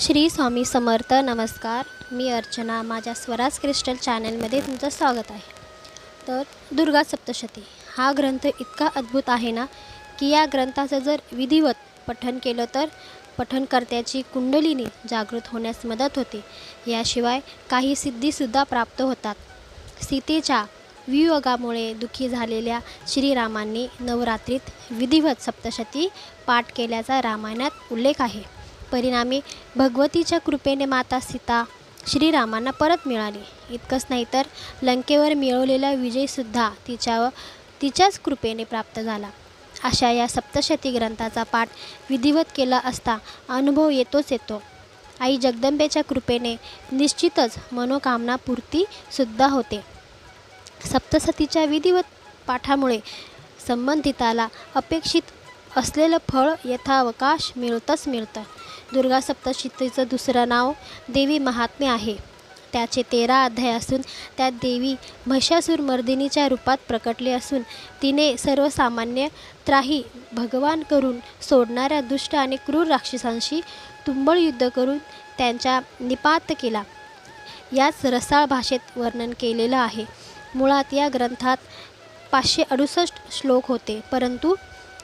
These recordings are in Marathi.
श्री स्वामी समर्थ नमस्कार. मी अर्चना माझ्या स्वराज क्रिस्टल चॅनलमध्ये तुमचं स्वागत आहे. तर दुर्गा सप्तशती हा ग्रंथ इतका अद्भुत आहे ना की या ग्रंथाचं जर विधिवत पठन केलं तर पठनकर्त्याची कुंडलिनी जागृत होण्यास मदत होते. याशिवाय काही सिद्धीसुद्धा प्राप्त होतात. सीतेच्या वियोगामुळे दुःखी झालेल्या श्रीरामांनी नवरात्रीत विधिवत सप्तशती पाठ केल्याचा रामायणात उल्लेख आहे. परिणामी भगवतीच्या कृपेने माता सीता श्रीरामांना परत मिळाली. इतकंच नाही तर लंकेवर मिळवलेला विजयसुद्धा तिच्यावर तिच्याच कृपेने प्राप्त झाला. अशा या सप्तशती ग्रंथाचा पाठ विधिवत केला असता अनुभव येतोच येतो. आई जगदंबेच्या कृपेने निश्चितच मनोकामना पूर्तीसुद्धा होते. सप्तसतीच्या विधिवत पाठामुळे संबंधिताला अपेक्षित असलेलं फळ यथावकाश मिळतंच मिळतं. दुर्गा सप्तशतीचं दुसरं नाव देवी महात्म्य आहे. त्याचे तेरा अध्याय असून त्यात देवी महिषासूर मर्दिनीच्या रूपात प्रकटली असून तिने सर्वसामान्य त्राही भगवान करून सोडणाऱ्या दुष्ट आणि क्रूर राक्षसांशी तुंबळ युद्ध करून त्यांच्या निपात केला. याच रसाळ भाषेत वर्णन केलेलं आहे. मुळात या ग्रंथात पाचशे अडुसष्ट श्लोक होते परंतु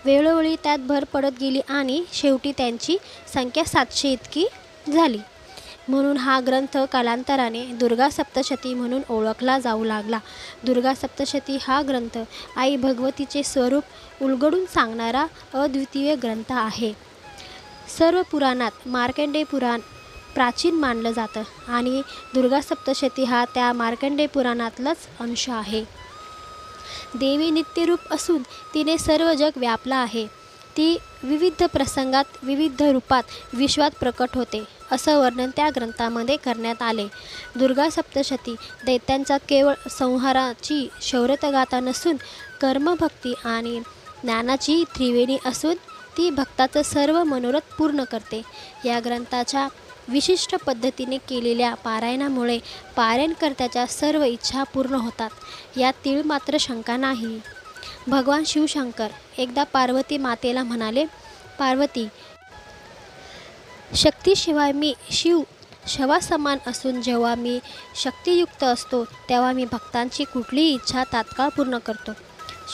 वेळोवेळी त्यात भर पडत गेली आणि शेवटी त्यांची संख्या सातशे इतकी झाली. म्हणून हा ग्रंथ कालांतराने दुर्गा सप्तशती म्हणून ओळखला जाऊ लागला. दुर्गा सप्तशती हा ग्रंथ आई भगवतीचे स्वरूप उलगडून सांगणारा अद्वितीय ग्रंथ आहे. सर्व पुराणात मार्कंडेय पुराण प्राचीन मानलं जातं आणि दुर्गा सप्तशती हा त्या मार्कंडेय पुराणातलाच अंश आहे. देवी नित्यरूप असून तिने सर्व जग व्यापला आहे. ती विविध प्रसंगात विविध रूपात विश्वात प्रकट होते असं वर्णन त्या ग्रंथामध्ये करण्यात आले. दुर्गा सप्तशती दैत्यांचा केवळ संहाराची शौर्यतगाथा नसून कर्मभक्ती आणि ज्ञानाची त्रिवेणी असून ती भक्ताचं सर्व मनोरथ पूर्ण करते. या ग्रंथाच्या विशिष्ट पद्धतीने केलेल्या पारायणामुळे पारायणकर्त्याच्या सर्व इच्छा पूर्ण होतात. यात तीळ मात्र शंका नाही. भगवान शिवशंकर एकदा पार्वती मातेला म्हणाले पार्वती शक्तीशिवाय मी शिव शवासमान असून जेव्हा मी शक्तियुक्त असतो तेव्हा मी भक्तांची कुठलीही इच्छा तात्काळ पूर्ण करतो.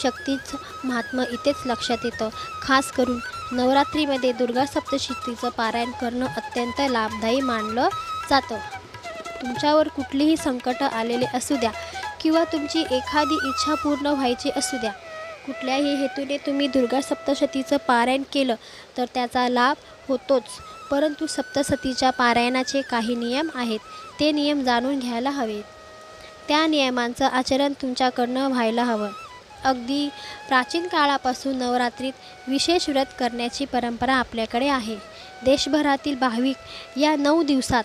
शक्तीचं महात्म्य इथेच लक्षात येतं. खास करून नवरात्रीमध्ये दुर्गा सप्तशतीचं पारायण करणं अत्यंत लाभदायी मानलं जातं. तुमच्यावर कुठलीही संकटं आलेले असू द्या किंवा तुमची एखादी इच्छा पूर्ण व्हायची असू द्या. कुठल्याही हेतूने तुम्ही दुर्गा सप्तशतीचं पारायण केलं तर त्याचा लाभ होतोच. परंतु सप्तशतीच्या पारायणाचे काही नियम आहेत. ते नियम जाणून घ्यायला हवेत. त्या नियमांचं आचरण तुमच्याकडनं व्हायला हवं. अगदी प्राचीन काळापासून नवरात्रीत विशेष व्रत करण्याची परंपरा आपल्याकडे आहे. देशभरातील भाविक या नऊ दिवसात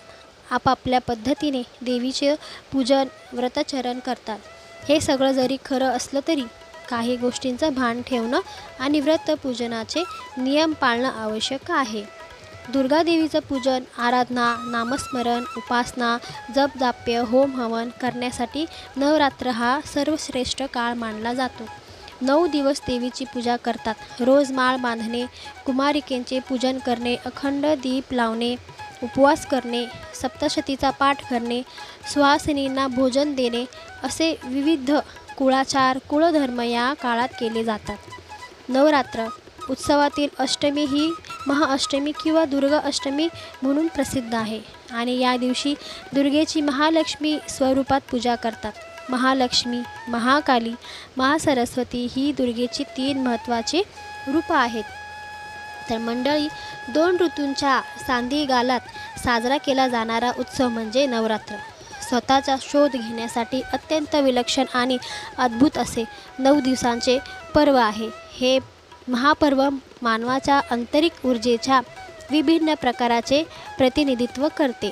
आपापल्या पद्धतीने देवीचे पूजन व्रतचरण करतात. हे सगळं जरी खरं असलं तरी काही गोष्टींचं भान ठेवणं आणि व्रतपूजनाचे नियम पाळणं आवश्यक आहे. दुर्गादेवीचं पूजन आराधना नामस्मरण उपासना जपजाप्य होम हवन करण्यासाठी नवरात्र हा सर्वश्रेष्ठ काळ मानला जातो. नऊ दिवस देवीची पूजा करतात. रोज माळ बांधणे कुमारिकेंचे पूजन करणे अखंड दीप लावणे उपवास करणे सप्तशतीचा पाठ करणे सुहासिनींना भोजन देणे असे विविध कुळाचार कुळधर्म या काळात केले जातात. नवरात्र उत्सवातील अष्टमी ही महाअष्टमी किंवा दुर्गा अष्टमी म्हणून प्रसिद्ध आहे. आणि या दिवशी दुर्गेची महालक्ष्मी स्वरूपात पूजा करतात. महालक्ष्मी महाकाली महासरस्वती ही दुर्गेची तीन महत्त्वाची रूपं आहेत. तर मंडळी दोन ऋतूंच्या सांधी गालात साजरा केला जाणारा उत्सव म्हणजे नवरात्र. स्वतःचा शोध घेण्यासाठी अत्यंत विलक्षण आणि अद्भुत असे नऊ दिवसांचे पर्व आहे. हे महापर्व मानवाच्या आंतरिक ऊर्जेच्या विभिन्न प्रकाराचे प्रतिनिधित्व करते.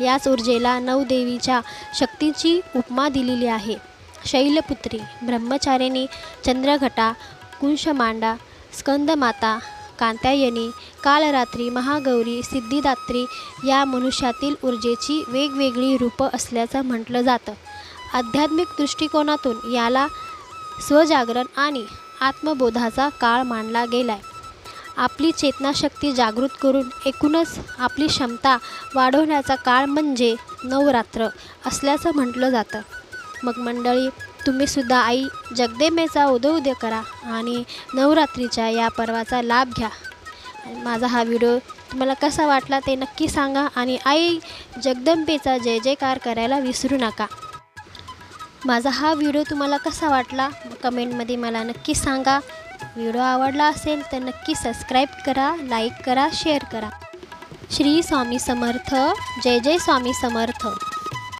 याच ऊर्जेला नवदेवीच्या शक्तीची उपमा दिलेली आहे. शैलपुत्री ब्रह्मचारिणी चंद्रघटा कुंशमांडा स्कंदमाता कांत्यायनी कालरात्री महागौरी सिद्धिदात्री या मनुष्यातील ऊर्जेची वेगवेगळी रूपं असल्याचं म्हटलं जातं. आध्यात्मिक दृष्टिकोनातून याला स्वजागरण आणि आत्मबोधाचा काळ मानला गेलाय. आपली चेतनाशक्ती जागृत करून एकूणच आपली क्षमता वाढवण्याचा काळ म्हणजे नवरात्र असल्याचं म्हटलं जातं. मग मंडळी तुम्हीसुद्धा आई जगदेमेचा उदय करा आणि नवरात्रीच्या या पर्वाचा लाभ घ्या. माझा हा व्हिडिओ तुम्हाला कसा वाटला ते नक्की सांगा आणि आई जगदंबेचा जय जयकार करायला विसरू नका. माझा हा व्हिडिओ तुम्हाला कसा वाटला कमेंटमध्ये मला नक्की सांगा. व्हिडिओ आवडला असेल तर नक्की सबस्क्राईब करा लाईक करा शेअर करा. श्री स्वामी समर्थ. जय जय स्वामी समर्थ.